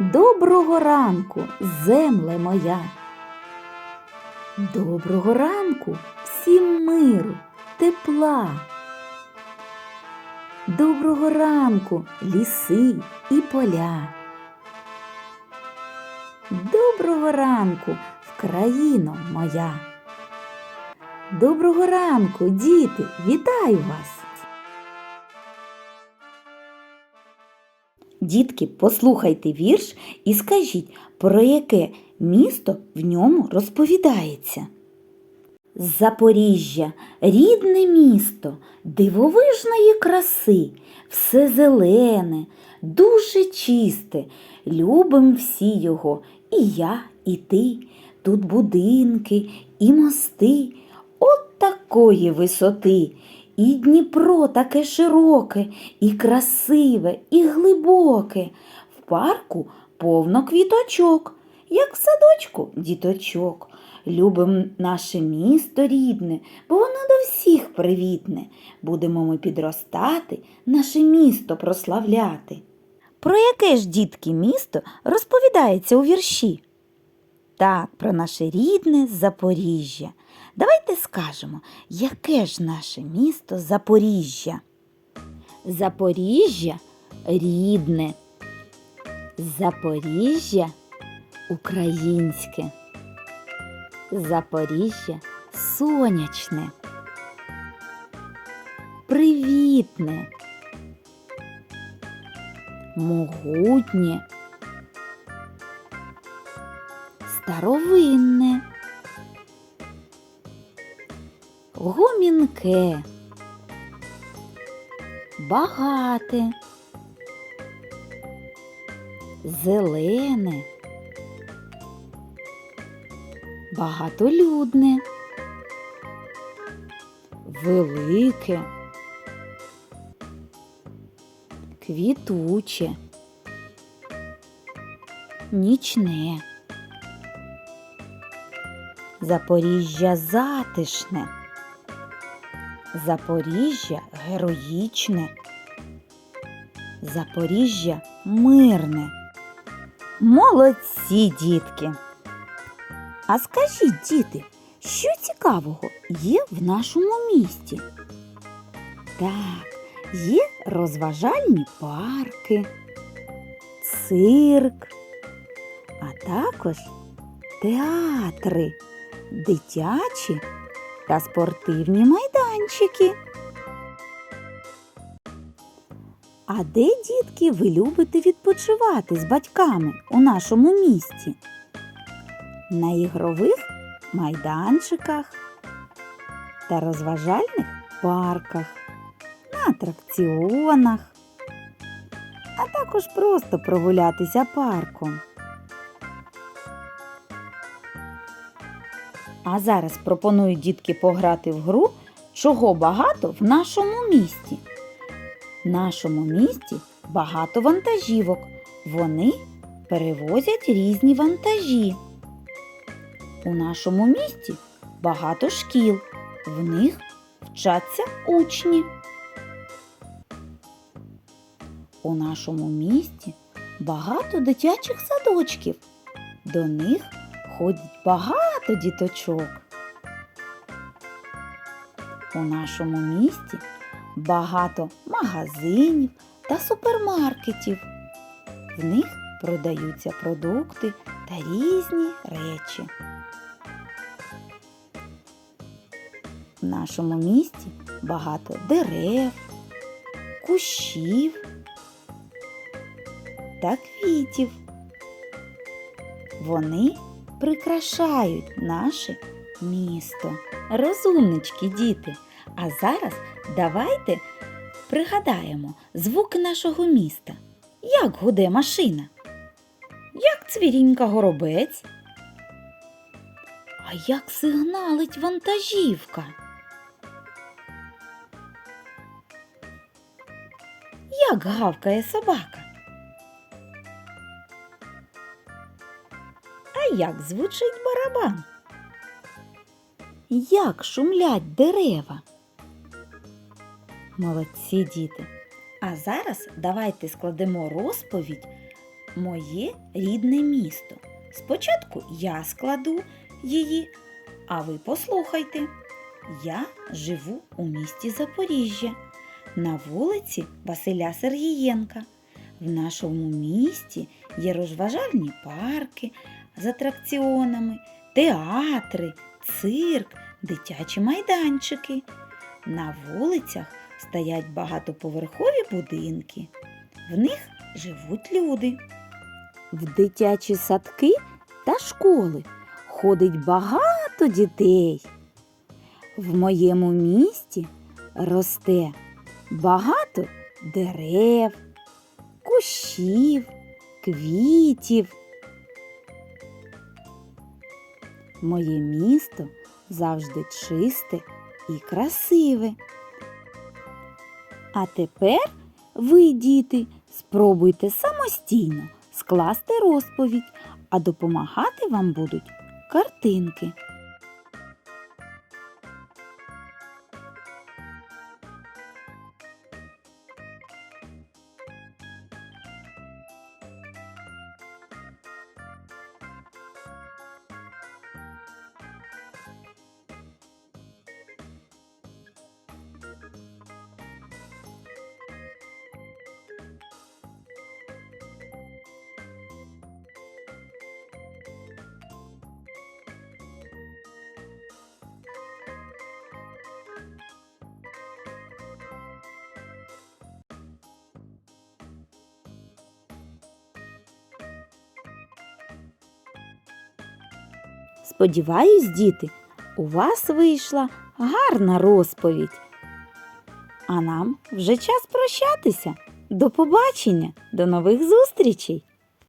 Доброго ранку, земле моя. Доброго ранку всім миру, тепла. Доброго ранку, ліси і поля. Доброго ранку, Вкраїно моя. Доброго ранку, діти, вітаю вас. Дітки, послухайте вірш і скажіть, про яке місто в ньому розповідається. Запоріжжя рідне місто, дивовижної краси, все зелене, дуже чисте. Любим всі його, і я, і ти. Тут будинки і мости, от такої висоти. І Дніпро таке широке, і красиве, і глибоке. В парку повно квіточок, як в садочку діточок. Любим наше місто рідне, бо воно до всіх привітне. Будемо ми підростати, наше місто прославляти. Про яке ж дітки місто розповідається у вірші? Так, про наше рідне Запоріжжя. Давайте скажемо, яке ж наше місто Запоріжжя? Запоріжжя рідне. Запоріжжя українське. Запоріжжя сонячне. Привітне. Могутнє. Старовинне. Гомінке. Багате. Зелене. Багатолюдне. Велике. Квітуче. Нічне. Запоріжжя затишне. Запоріжжя героїчне. Запоріжжя мирне. Молодці, дітки. А скажіть, діти, що цікавого є в нашому місті? Так, є розважальні парки, цирк, а також театри, дитячі та спортивні майданчики. А де, дітки, ви любите відпочивати з батьками у нашому місті? На ігрових майданчиках та розважальних парках, на атракціонах, а також просто прогулятися парком. А зараз пропоную дітки пограти в гру, чого багато в нашому місті. В нашому місті багато вантажівок. Вони перевозять різні вантажі. У нашому місті багато шкіл. В них вчаться учні. У нашому місті багато дитячих садочків. До них ходить багато діточок. У нашому місті багато магазинів та супермаркетів. В них продаються продукти та різні речі. В нашому місті багато дерев, кущів та квітів. Вони прикрашають наше місто. Розумнички, діти. А зараз давайте пригадаємо звуки нашого міста. Як гуде машина? Як цвірінька горобець? А як сигналить вантажівка? Як гавкає собака? Як звучить барабан? Як шумлять дерева? Молодці діти. А зараз давайте складемо розповідь моє рідне місто. Спочатку я складу її, а ви послухайте. Я живу у місті Запоріжжя на вулиці Василя Сергієнка. В нашому місті є розважальні парки з атракціонами, театри, цирк, дитячі майданчики. На вулицях стоять багатоповерхові будинки. В них живуть люди. В дитячі садки та школи ходить багато дітей. В моєму місті росте багато дерев, кущів, квітів. Моє місто завжди чисте і красиве. А тепер ви, діти, спробуйте самостійно скласти розповідь, а допомагати вам будуть картинки. Сподіваюсь, діти, у вас вийшла гарна розповідь. А нам вже час прощатися. До побачення, до нових зустрічей!